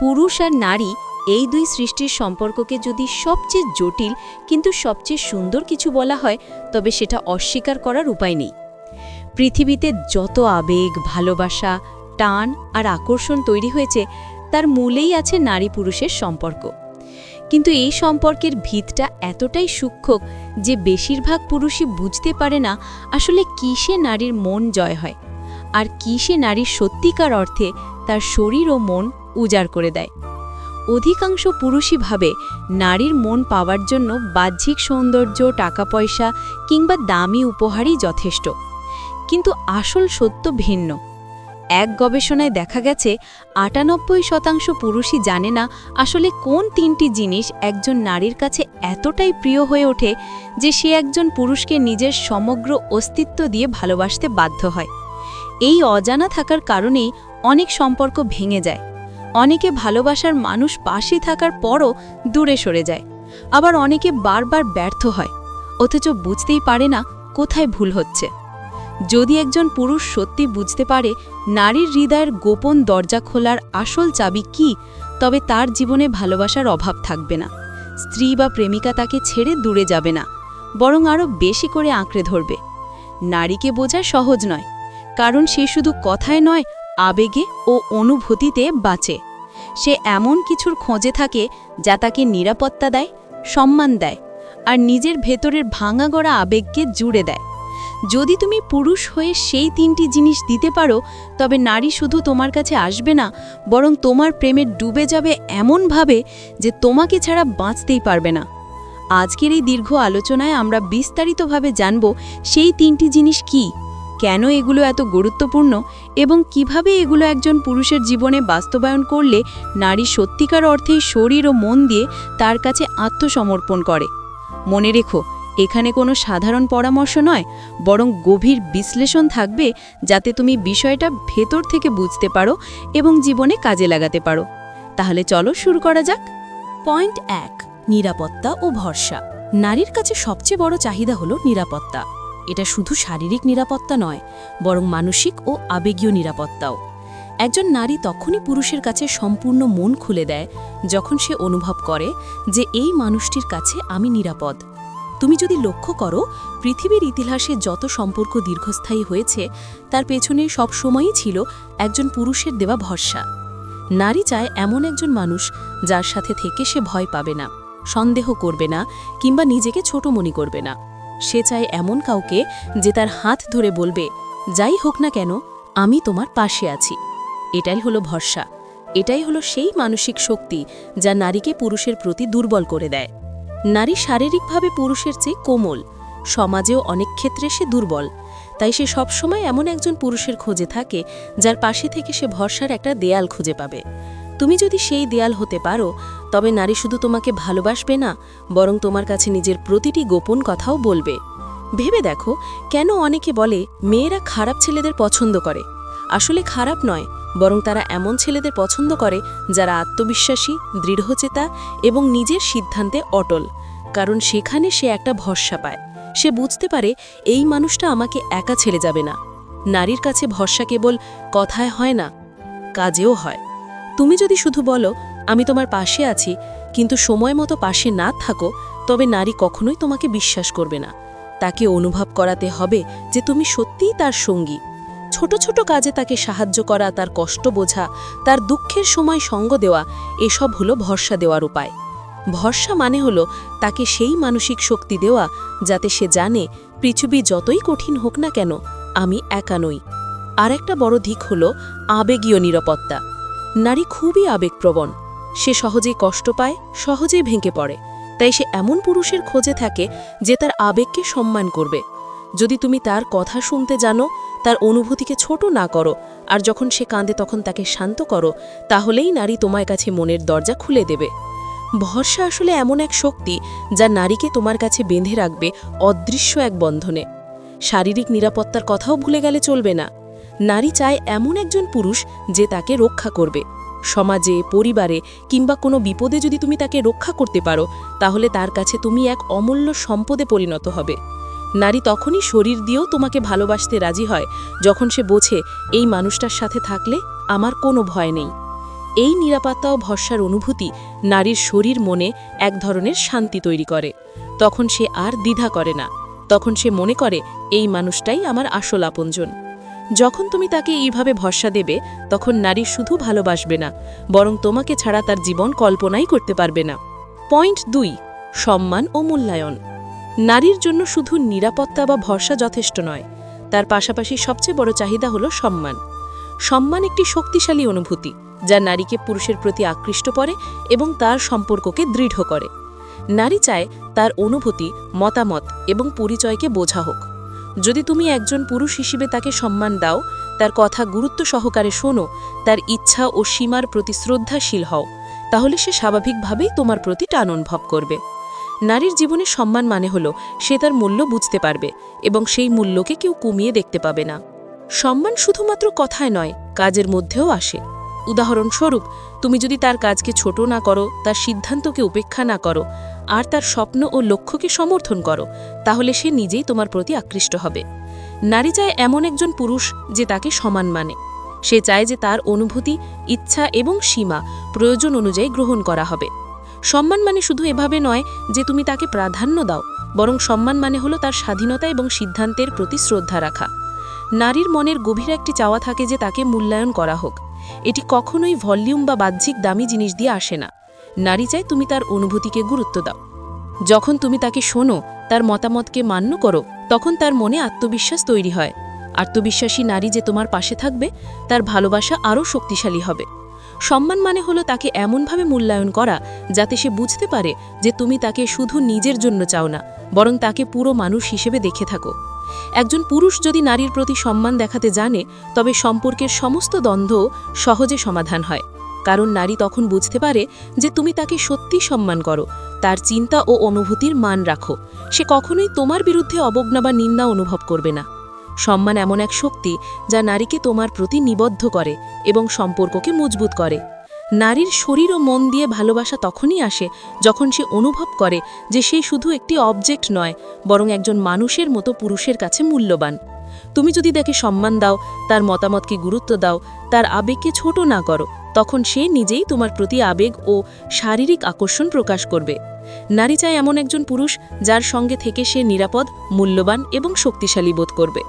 পুরুষ আর নারী এই দুই সৃষ্টির সম্পর্ককে যদি সবচেয়ে জটিল কিন্তু সবচেয়ে সুন্দর কিছু বলা হয়, তবে সেটা অস্বীকার করার উপায় নেই। পৃথিবীতে যত আবেগ, ভালোবাসা, টান আর আকর্ষণ তৈরি হয়েছে, তার মূলেই আছে নারী পুরুষের সম্পর্ক। কিন্তু এই সম্পর্কের ভিতটা এতটাই সূক্ষ্ম যে বেশিরভাগ পুরুষই বুঝতে পারে না আসলে কিসে নারীর মন জয় হয়, আর কিসে নারীর সত্যিকার অর্থে তার শরীর ও মন উজাড় করে দেয়। অধিকাংশ পুরুষই ভাবে নারীর মন পাওয়ার জন্য বাহ্যিক সৌন্দর্য টাকা পয়সা কিংবা দামি উপহারই যথেষ্ট। কিন্তু আসল সত্য ভিন্ন। এক গবেষণায় দেখা গেছে, আটানব্বই শতাংশ পুরুষই জানে না আসলে কোন তিনটি জিনিস একজন নারীর কাছে এতটাই প্রিয় হয়ে ওঠে যে সে একজন পুরুষকে নিজের সমগ্র অস্তিত্ব দিয়ে ভালোবাসতে বাধ্য হয়। এই অজানা থাকার কারণেই অনেক সম্পর্ক ভেঙে যায়। অনেকে ভালোবাসার মানুষ পাশে থাকার পরও দূরে সরে যায়। আবার অনেকে বারবার ব্যর্থ হয়। অথচ বুঝতেই পারে না কোথায় ভুল হচ্ছে। যদি একজন পুরুষ সত্যি বুঝতে পারে নারীর হৃদয়ের গোপন দরজা খোলার আসল চাবি কি, তবে তার জীবনে ভালোবাসার অভাব থাকবে না। স্ত্রী বা প্রেমিকা তাকে ছেড়ে দূরে যাবে না, বরং আরও বেশি করে আঁকড়ে ধরবে। নারীকে বোঝা সহজ নয়, কারণ সে শুধু কথায় নয় আবেগে ও অনুভূতিতে বাঁচে। সে এমন কিছুর খোঁজে থাকে যা তাকে নিরাপত্তা দেয়, সম্মান দেয় আর নিজের ভেতরের ভাঙাগড়া আবেগকে জুড়ে দেয়। যদি তুমি পুরুষ হয়ে সেই তিনটি জিনিস দিতে পারো, তবে নারী শুধু তোমার কাছে আসবে না, বরং তোমার প্রেমে ডুবে যাবে এমনভাবে যে তোমাকে ছাড়া বাঁচতেই পারবে না। আজকের এই দীর্ঘ আলোচনায় আমরা বিস্তারিতভাবে জানব সেই তিনটি জিনিস কি। কেন এগুলো এত গুরুত্বপূর্ণ এবং কীভাবে এগুলো একজন পুরুষের জীবনে বাস্তবায়ন করলে নারী সত্যিকার অর্থেই শরীর ও মন দিয়ে তার কাছে আত্মসমর্পণ করে? মনে রেখো, এখানে কোনো সাধারণ পরামর্শ নয়, বরং গভীর বিশ্লেষণ থাকবে যাতে তুমি বিষয়টা ভেতর থেকে বুঝতে পারো এবং জীবনে কাজে লাগাতে পারো। তাহলে চলো শুরু করা যাক। পয়েন্ট এক, নিরাপত্তা ও ভরসা। নারীর কাছে সবচেয়ে বড় চাহিদা হলো নিরাপত্তা। এটা শুধু শারীরিক নিরাপত্তা নয়, বরং মানসিক ও আবেগীয় নিরাপত্তাও। একজন নারী তখনই পুরুষের কাছে সম্পূর্ণ মন খুলে দেয় যখন সে অনুভব করে যে এই মানুষটির কাছে আমি নিরাপদ। তুমি যদি লক্ষ্য করো, পৃথিবীর ইতিহাসে যত সম্পর্ক দীর্ঘস্থায়ী হয়েছে, তার পেছনে সবসময়ই ছিল একজন পুরুষের দেওয়া ভরসা। নারী চায় এমন একজন মানুষ যার সাথে থেকে সে ভয় পাবে না, সন্দেহ করবে না, কিংবা নিজেকে ছোট মনে করবে না। সে চায় এমন কাউকে যে তার হাত ধরে বলবে, যাই হোক না কেন, আমি তোমার পাশে আছি। এটাই হলো ভরসা। এটাই হলো সেই মানসিক শক্তি যা নারীকে পুরুষের প্রতি দুর্বল করে দেয়। নারী শারীরিকভাবে পুরুষের চেয়ে কোমল, সমাজেও অনেক ক্ষেত্রে সে দুর্বল। তাই সে সবসময় এমন একজন পুরুষের খোঁজে থাকে, যার পাশে থেকে সে ভরসার একটা দেয়াল খুঁজে পাবে। তুমি যদি সেই দেয়াল হতে পারো তবে নারী শুধু তোমাকে ভালোবাসবে না, বরং তোমার কাছে নিজের প্রতিটি গোপন কথাও বলবে। ভেবে দেখো, কেন অনেকে বলে, মেয়েরা খারাপ ছেলেদের পছন্দ করে? আসলে খারাপ নয়, বরং তারা এমন ছেলেদের পছন্দ করে, যারা আত্মবিশ্বাসী, দৃঢ়চেতা এবং নিজের সিদ্ধান্তে অটল। কারণ সেখানে সে একটা ভরসা পায়। সে বুঝতে পারে, এই মানুষটা আমাকে একা ছেড়ে যাবে না। নারীর কাছে ভরসা কেবল কথায় হয় না, কাজেও হয়। তুমি যদি শুধু বলো আমি তোমার পাশে আছি, কিন্তু সময় মতো পাশে না থাকো, তবে নারী কখনোই তোমাকে বিশ্বাস করবে না। তাকে অনুভব করাতে হবে যে তুমি সত্যিই তার সঙ্গী। ছোট ছোট কাজে তাকে সাহায্য করা, তার কষ্ট বোঝা, তার দুঃখের সময় সঙ্গ দেওয়া, এসব হলো ভরসা দেওয়ার উপায়। ভরসা মানে হলো তাকে সেই মানসিক শক্তি দেওয়া, যাতে সে জানে পৃথিবী যতই কঠিন হোক না কেন, আমি একা নই। আর একটা বড় দিক হল আবেগীয় নিরাপত্তা। নারী খুবই আবেগপ্রবণ। সে সহজেই কষ্ট পায়, সহজেই ভেঙে পড়ে। তাই সে এমন পুরুষের খোঁজে থাকে যে তার আবেগকে সম্মান করবে। যদি তুমি তার কথা শুনতে জানো, তার অনুভূতিকে ছোট না করো, আর যখন সে কাঁদে তখন তাকে শান্ত করো, তাহলেই নারী তোমার কাছে মনের দরজা খুলে দেবে। ভরসা আসলে এমন এক শক্তি যা নারীকে তোমার কাছে বেঁধে রাখবে অদৃশ্য এক বন্ধনে। শারীরিক নিরাপত্তার কথাও ভুলে গেলে চলবে না। নারী চায় এমন একজন পুরুষ যে তাকে রক্ষা করবে। সমাজে, পরিবারে কিংবা কোনো বিপদে যদি তুমি তাকে রক্ষা করতে পারো, তাহলে তার কাছে তুমি এক অমূল্য সম্পদে পরিণত হবে। নারী তখনই শরীর দিয়েও তোমাকে ভালোবাসতে রাজি হয়, যখন সে বোঝে, এই মানুষটার সাথে থাকলে আমার কোনো ভয় নেই। এই নিরাপত্তা ও ভরসার অনুভূতি নারীর শরীর মনে এক ধরনের শান্তি তৈরি করে। তখন সে আর দ্বিধা করে না। তখন সে মনে করে, এই মানুষটাই আমার আসল আপনজন। যখন তুমি তাকে এইভাবে ভরসা দেবে, তখন নারী শুধু ভালোবাসবে না, বরং তোমাকে ছাড়া তার জীবন কল্পনাই করতে পারবে না। পয়েন্ট দুই, সম্মান ও মূল্যায়ন। নারীর জন্য শুধু নিরাপত্তা বা ভরসা যথেষ্ট নয়, তার পাশাপাশি সবচেয়ে বড় চাহিদা হল সম্মান। সম্মান একটি শক্তিশালী অনুভূতি, যা নারীকে পুরুষের প্রতি আকৃষ্ট করে এবং তার সম্পর্ককে দৃঢ় করে। নারী চায় তার অনুভূতি, মতামত এবং পরিচয়কে বোঝা হোক। যদি তুমি একজন পুরুষ হিসেবে তাকে সম্মান দাও, তার কথা গুরুত্ব সহকারে শোনো, তার ইচ্ছা ও সীমার প্রতি শ্রদ্ধাশীল হও, তাহলে সে স্বাভাবিকভাবেই তোমার প্রতি টান অনুভব করবে। নারীর জীবনে সম্মান মানে হল, সে তার মূল্য বুঝতে পারবে এবং সেই মূল্যকে কেউ কমিয়ে দেখতে পাবে না। সম্মান শুধুমাত্র কথায় নয়, কাজের মধ্যেও আসে। উদাহরণস্বরূপ, তুমি যদি তার কাজকে ছোট না করো, তার সিদ্ধান্তকে উপেক্ষা না করো, আর তার স্বপ্ন ও লক্ষ্যকে সমর্থন করো, তাহলে সে নিজেই তোমার প্রতি আকৃষ্ট হবে। নারী চায় এমন একজন পুরুষ যে তাকে সমান মানে। সে চায় যে তার অনুভূতি, ইচ্ছা এবং সীমা প্রয়োজন অনুযায়ী গ্রহণ করা হবে। সম্মান মানে শুধু এভাবে নয় যে তুমি তাকে প্রাধান্য দাও, বরং সম্মান মানে হলো তার স্বাধীনতা এবং সিদ্ধান্তের প্রতি শ্রদ্ধা রাখা। নারীর মনের গভীর একটি চাওয়া থাকে যে তাকে মূল্যায়ন করা হোক। এটি কখনোই ভলিউম বা বাহ্যিক দামি জিনিস দিয়ে আসে না। নারী চায় তুমি তার অনুভূতিকে গুরুত্ব দাও। যখন তুমি তাকে শোনো, তার মতামতকে মান্য করো, তখন তার মনে আত্মবিশ্বাস তৈরি হয়। আত্মবিশ্বাসী নারী যে তোমার পাশে থাকবে, তার ভালোবাসা আরও শক্তিশালী হবে। সম্মান মানে হলো তাকে এমনভাবে মূল্যায়ন করা, যাতে সে বুঝতে পারে যে তুমি তাকে শুধু নিজের জন্য চাও না, বরং তাকে পুরো মানুষ হিসেবে দেখে থাকো। একজন পুরুষ যদি নারীর প্রতি সম্মান দেখাতে জানে, তবে সম্পর্কের সমস্ত দ্বন্দ্ব সহজে সমাধান হয়। কারণ নারী তখন বুঝতে পারে যে তুমি তাকে সত্যি সম্মান করো, তার চিন্তা ও অনুভূতির মান রাখো। সে কখনোই তোমার বিরুদ্ধে অবজ্ঞা বা নিন্দা অনুভব করবে না। সম্মান এমন এক শক্তি যা নারীকে তোমার প্রতি নিবদ্ধ করে এবং সম্পর্ককে মজবুত করে। নারীর শরীর ও মন দিয়ে ভালোবাসা তখনই আসে যখন সে অনুভব করে যে সে শুধু একটি অবজেক্ট নয়, বরং একজন মানুষের মতো পুরুষের কাছে মূল্যবান। তুমি যদি তাকে সম্মান দাও, তার মতামতকে গুরুত্ব দাও, তার আবেগকে ছোট না করো, তখন সে নিজেই তোমার প্রতি আবেগ ও শারীরিক আকর্ষণ প্রকাশ করবে। নারী চায় এমন একজন পুরুষ যার সঙ্গে থেকে সে নিরাপদ, মূল্যবান এবং শক্তিশালী বোধ করবে।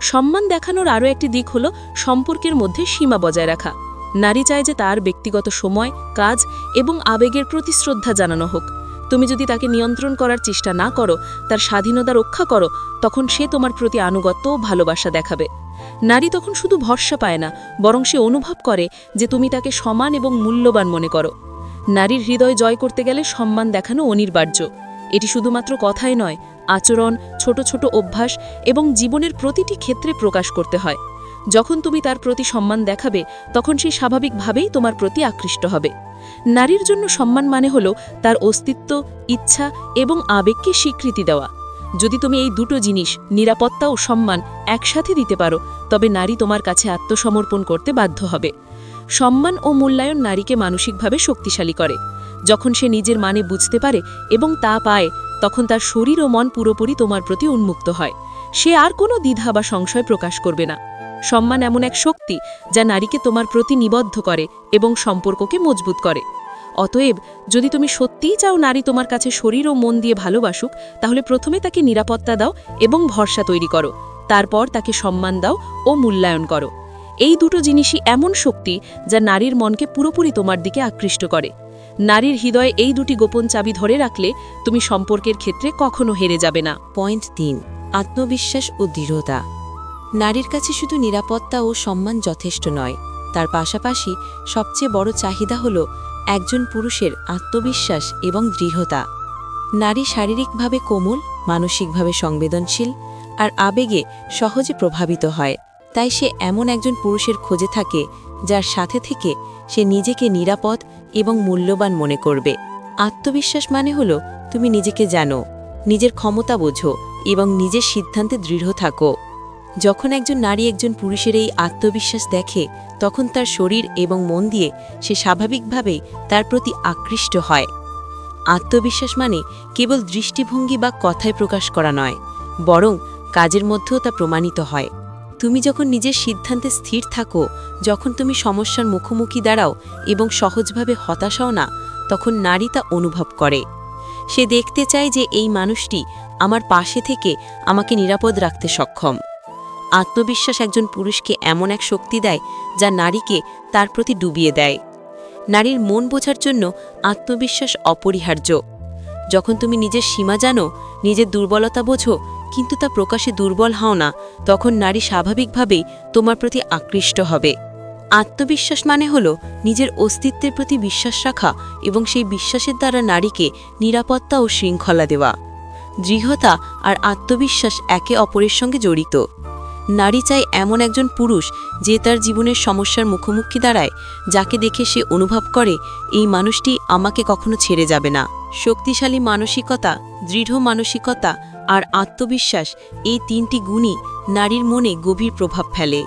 সম্মান দেখানোর আরও একটি দিক হল সম্পর্কের মধ্যে সীমা বজায় রাখা। নারী চায় যে তার ব্যক্তিগত সময়, কাজ এবং আবেগের প্রতি শ্রদ্ধা জানানো হোক। তুমি যদি তাকে নিয়ন্ত্রণ করার চেষ্টা না করো, তার স্বাধীনতা রক্ষা করো, তখন সে তোমার প্রতি আনুগত্য ও ভালোবাসা দেখাবে। নারী তখন শুধু ভরসা পায় না, বরং সে অনুভব করে যে তুমি তাকে সমান এবং মূল্যবান মনে করো। নারীর হৃদয় জয় করতে গেলে সম্মান দেখানো অনিবার্য। এটি শুধুমাত্র কথাই নয়, আচরণ, ছোট ছোট অভ্যাস এবং জীবনের প্রতিটি ক্ষেত্রে প্রকাশ করতে হয়। যখন তুমি তার প্রতি সম্মান দেখাবে, তখন সে স্বাভাবিকভাবেই তোমার প্রতি আকৃষ্ট হবে। নারীর জন্য সম্মান মানে হল তার অস্তিত্ব, ইচ্ছা এবং আবেগকে স্বীকৃতি দেওয়া। যদি তুমি এই দুটো জিনিস, নিরাপত্তা ও সম্মান, একসাথে দিতে পারো, তবে নারী তোমার কাছে আত্মসমর্পণ করতে বাধ্য হবে। সম্মান ও মূল্যায়ন নারীকে মানসিকভাবে শক্তিশালী করে। যখন সে নিজের মানে বুঝতে পারে এবং তা পায়, তখন তার শরীর ও মন পুরোপুরি তোমার প্রতি উন্মুক্ত হয়। সে আর কোনো দ্বিধা বা সংশয় প্রকাশ করবে না। সম্মান এমন এক শক্তি যা নারীকে তোমার প্রতি নিবদ্ধ করে এবং সম্পর্ককে মজবুত করে। অতএব, যদি তুমি সত্যিই চাও নারী তোমার কাছে শরীর ও মন দিয়ে ভালোবাসুক, তাহলে প্রথমে তাকে নিরাপত্তা দাও এবং ভরসা তৈরি করো। তারপর তাকে সম্মান দাও ও মূল্যায়ন করো। এই দুটো জিনিসই এমন শক্তি যা নারীর মনকে পুরোপুরি তোমার দিকে আকৃষ্ট করে। নারীর হৃদয়ে এই দুটি গোপন চাবি ধরে রাখলে তুমি সম্পর্কের ক্ষেত্রে কখনো হেরে যাবে না। পয়েন্ট তিন, আত্মবিশ্বাস ও দৃঢ়তা। নারীর কাছে শুধু নিরাপত্তা ও সম্মান যথেষ্ট নয়। তার পাশাপাশি সবচেয়ে বড় চাহিদা হল একজন পুরুষের আত্মবিশ্বাস এবং দৃঢ়তা। নারী শারীরিকভাবে কোমল, মানসিকভাবে সংবেদনশীল আর আবেগে সহজে প্রভাবিত হয়। তাই সে এমন একজন পুরুষের খোঁজে থাকে যার সাথে থেকে সে নিজেকে নিরাপদ এবং মূল্যবান মনে করবে। আত্মবিশ্বাস মানে হল তুমি নিজেকে জানো, নিজের ক্ষমতা বোঝো এবং নিজের সিদ্ধান্তে দৃঢ় থাকো। যখন একজন নারী একজন পুরুষের এই আত্মবিশ্বাস দেখে, তখন তার শরীর এবং মন দিয়ে সে স্বাভাবিকভাবেই তার প্রতি আকৃষ্ট হয়। আত্মবিশ্বাস মানে কেবল দৃষ্টিভঙ্গি বা কথায় প্রকাশ করা নয়, বরং কাজের মধ্যেও তা প্রমাণিত হয়। তুমি যখন নিজের সিদ্ধান্তে স্থির থাকো, যখন তুমি সমস্যার মুখোমুখি দাঁড়াও এবং সহজভাবে হতাশাও না, তখন নারী তা অনুভব করে। সে দেখতে চায় যে এই মানুষটি আমার পাশে থেকে আমাকে নিরাপদ রাখতে সক্ষম। আত্মবিশ্বাস একজন পুরুষকে এমন এক শক্তি দেয় যা নারীকে তার প্রতি ডুবিয়ে দেয়। নারীর মন বোঝার জন্য আত্মবিশ্বাস অপরিহার্য। যখন তুমি নিজের সীমা জানো, নিজের দুর্বলতা বোঝো, কিন্তু তা প্রকাশে দুর্বল হও না, তখন নারী স্বাভাবিকভাবেই তোমার প্রতি আকৃষ্ট হবে। আত্মবিশ্বাস মানে হল নিজের অস্তিত্বের প্রতি বিশ্বাস রাখা এবং সেই বিশ্বাসের দ্বারা নারীকে নিরাপত্তা ও শৃঙ্খলা দেওয়া। দৃঢ়তা আর আত্মবিশ্বাস একে অপরের সঙ্গে জড়িত। নারী চায় এমন একজন পুরুষ যে তার জীবনের সমস্যার মুখোমুখি দাঁড়ায়, যাকে দেখে সে অনুভব করে, এই মানুষটি আমাকে কখনো ছেড়ে যাবে না। শক্তিশালী মানসিকতা, দৃঢ় মানসিকতা আর আত্মবিশ্বাস এই তিনটি গুণই নারীর মনে গভীর প্রভাব ফেলে।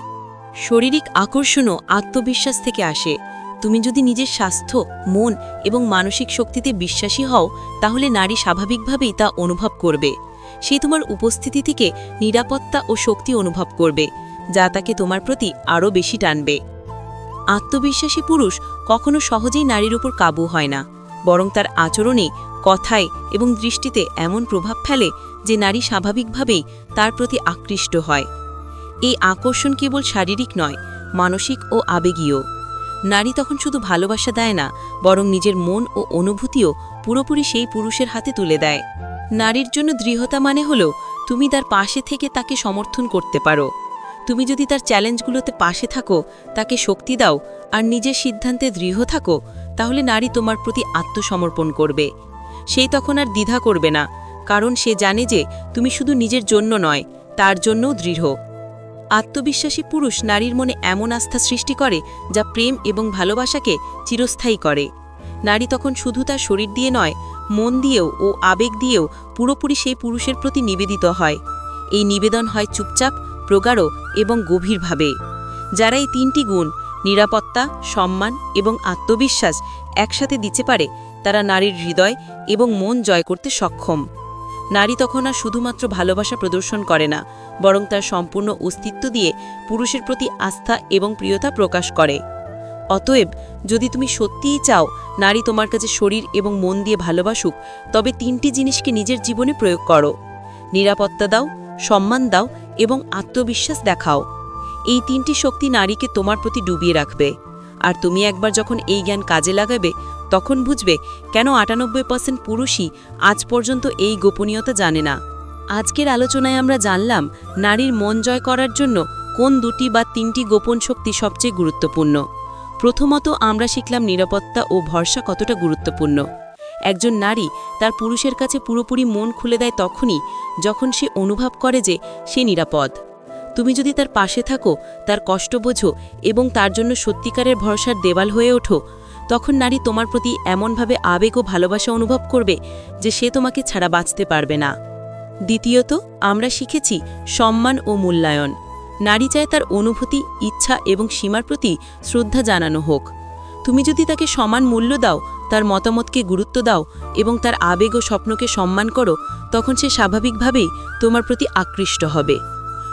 শারীরিক আকর্ষণও আত্মবিশ্বাস থেকে আসে। তুমি যদি নিজের স্বাস্থ্য, মন এবং মানসিক শক্তিতে বিশ্বাসী হও, তাহলে নারী স্বাভাবিকভাবেই তা অনুভব করবে। সে তোমার উপস্থিতি থেকে নিরাপত্তা ও শক্তি অনুভব করবে, যা তাকে তোমার প্রতি আরও বেশি টানবে। আত্মবিশ্বাসী পুরুষ কখনো সহজেই নারীর উপর কাবু হয় না, বরং তার আচরণে, কথায় এবং দৃষ্টিতে এমন প্রভাব ফেলে যে নারী স্বাভাবিকভাবেই তার প্রতি আকৃষ্ট হয়। এই আকর্ষণ কেবল শারীরিক নয়, মানসিক ও আবেগীয়। নারী তখন শুধু ভালোবাসা দেয় না, বরং নিজের মন ও অনুভূতিও পুরোপুরি সেই পুরুষের হাতে তুলে দেয়। নারীর জন্য দৃঢ়তা মানে হলো, তুমি তার পাশে থেকে তাকে সমর্থন করতে পারো। তুমি যদি তার চ্যালেঞ্জগুলোতে পাশে থাকো, তাকে শক্তি দাও আর নিজের সিদ্ধান্তে দৃঢ় থাকো, তাহলে নারী তোমার প্রতি আত্মসমর্পণ করবে। সেই তখন আর দ্বিধা করবে না, কারণ সে জানে যে তুমি শুধু নিজের জন্য নয়, তার জন্যও দৃঢ়। আত্মবিশ্বাসী পুরুষ নারীর মনে এমন আস্থা সৃষ্টি করে যা প্রেম এবং ভালোবাসাকে চিরস্থায়ী করে। নারী তখন শুধু তার শরীর দিয়ে নয় মন দিয়েও ও আবেগ দিয়েও পুরোপুরি সেই পুরুষের প্রতি নিবেদিত হয়। এই নিবেদন হয় চুপচাপ, প্রগাঢ় এবং গভীরভাবে। যারা এই তিনটি গুণ, নিরাপত্তা, সম্মান এবং আত্মবিশ্বাস, একসাথে দিতে পারে, তারা নারীর হৃদয় এবং মন জয় করতে সক্ষম। নারী তখন আর শুধুমাত্র ভালোবাসা প্রদর্শন করে না, বরং তার সম্পূর্ণ অস্তিত্ব দিয়ে পুরুষের প্রতি আস্থা এবং প্রিয়তা প্রকাশ করে। অতএব যদি তুমি সত্যিই চাও নারী তোমার কাছে শরীর এবং মন দিয়ে ভালোবাসুক, তবে তিনটি জিনিসকে নিজের জীবনে প্রয়োগ করো। নিরাপত্তা দাও, সম্মান দাও এবং আত্মবিশ্বাস দেখাও। এই তিনটি শক্তি নারীকে তোমার প্রতি ডুবিয়ে রাখবে। আর তুমি একবার যখন এই জ্ঞান কাজে লাগাবে, তখন বুঝবে কেন আটানব্বই পার্সেন্ট পুরুষই আজ পর্যন্ত এই গোপনীয়তা জানে না। আজকের আলোচনায় আমরা জানলাম নারীর মন জয় করার জন্য কোন দুটি বা তিনটি গোপন শক্তি সবচেয়ে গুরুত্বপূর্ণ। প্রথমত আমরা শিখলাম নিরাপত্তা ও ভরসা কতটা গুরুত্বপূর্ণ। একজন নারী তার পুরুষের কাছে পুরোপুরি মন খুলে দেয় তখনই যখন সে অনুভব করে যে সে নিরাপদ। তুমি যদি তার পাশে থাকো, তার কষ্ট বোঝো এবং তার জন্য সত্যিকারের ভরসার দেওয়াল হয়ে ওঠো, তখন নারী তোমার প্রতি এমনভাবে আবেগ ও ভালোবাসা অনুভব করবে যে সে তোমাকে ছাড়া বাঁচতে পারবে না। দ্বিতীয়ত, আমরা শিখেছি সম্মান ও মূল্যায়ন। নারী চায় তার অনুভূতি, ইচ্ছা এবং সীমার প্রতি শ্রদ্ধা জানানো হোক। তুমি যদি তাকে সমান মূল্য দাও, তার মতামতকে গুরুত্ব দাও এবং তার আবেগ ও স্বপ্নকে সম্মান করো, তখন সে স্বাভাবিকভাবেই তোমার প্রতি আকৃষ্ট হবে।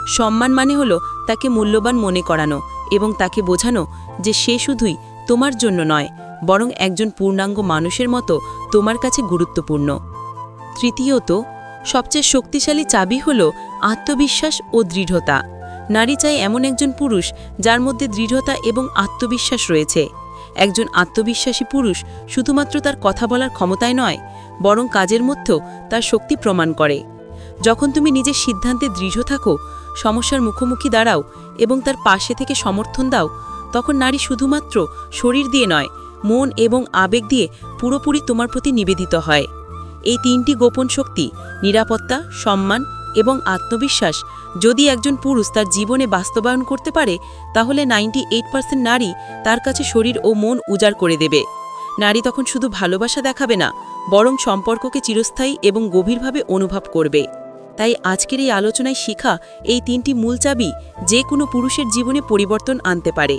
সম্মান মানে হলো তাকে মূল্যবান মনে করানো এবং তাকে বোঝানো যে সে শুধুই তোমার জন্য নয়, বরং একজন পূর্ণাঙ্গ মানুষের মতো তোমার কাছে গুরুত্বপূর্ণ। তৃতীয়ত, সবচেয়ে শক্তিশালী চাবি হল আত্মবিশ্বাস ও দৃঢ়তা। নারী চায় এমন একজন পুরুষ যার মধ্যে দৃঢ়তা এবং আত্মবিশ্বাস রয়েছে। একজন আত্মবিশ্বাসী পুরুষ শুধুমাত্র তার কথা বলার ক্ষমতায় নয়, বরং কাজের মধ্যেও তার শক্তি প্রমাণ করে। যখন তুমি নিজের সিদ্ধান্তে দৃঢ় থাকো, সমস্যার মুখোমুখি দাঁড়াও এবং তার পাশে থেকে সমর্থন দাও, তখন নারী শুধুমাত্র শরীর দিয়ে নয়, মন এবং আবেগ দিয়ে পুরোপুরি তোমার প্রতি নিবেদিত হয়। এই তিনটি গোপন শক্তি নিরাপত্তা, সম্মান এবং আত্মবিশ্বাস যদি একজন পুরুষ তার জীবনে বাস্তবায়ন করতে পারে, তাহলে নাইনটি নারী তার কাছে শরীর ও মন উজাড় করে দেবে। নারী তখন শুধু ভালোবাসা দেখাবে না, বরং সম্পর্ককে চিরস্থায়ী এবং গভীরভাবে অনুভব করবে। তাই আজকের এই আলোচনায় শিখা এই তিনটি মূল চাবি যে কোনো পুরুষের জীবনে পরিবর্তন আনতে পারে।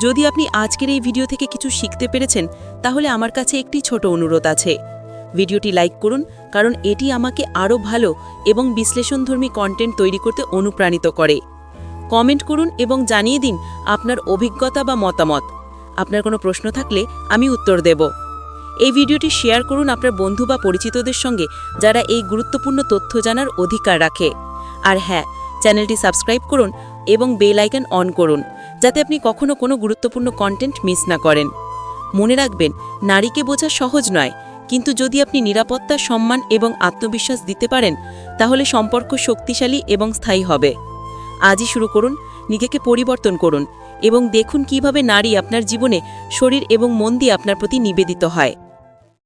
যদি আপনি আজকের এই ভিডিও থেকে কিছু শিখতে পেরেছেন, তাহলে আমার কাছে একটি ছোট অনুরোধ আছে। ভিডিওটি লাইক করুন, কারণ এটি আমাকে আরও ভালো এবং বিশ্লেষণধর্মী কন্টেন্ট তৈরি করতে অনুপ্রাণিত করে। কমেন্ট করুন এবং জানিয়ে দিন আপনার অভিজ্ঞতা বা মতামত। আপনার কোনো প্রশ্ন থাকলে আমি উত্তর দেব। এই ভিডিওটি শেয়ার করুন আপনার বন্ধু বা পরিচিতদের সঙ্গে, যারা এই গুরুত্বপূর্ণ তথ্য জানার অধিকার রাখে। আর হ্যাঁ চ্যানেলটি সাবস্ক্রাইব করুন এবং বেল আইকন অন করুন, যাতে আপনি কখনো কোনো গুরুত্বপূর্ণ কন্টেন্ট মিস না করেন। মনে রাখবেন, নারীকে বোঝা সহজ নয় কিন্তু যদি আপনি নিরাপত্তা, সম্মান এবং আত্মবিশ্বাস দিতে পারেন, তাহলে সম্পর্ক শক্তিশালী এবং স্থায়ী হবে। আজই শুরু করুন, নিজেকে পরিবর্তন করুন এবং দেখুন কীভাবে নারী আপনার জীবনে শরীর এবং মন দিয়ে আপনার প্রতি নিবেদিত হয়।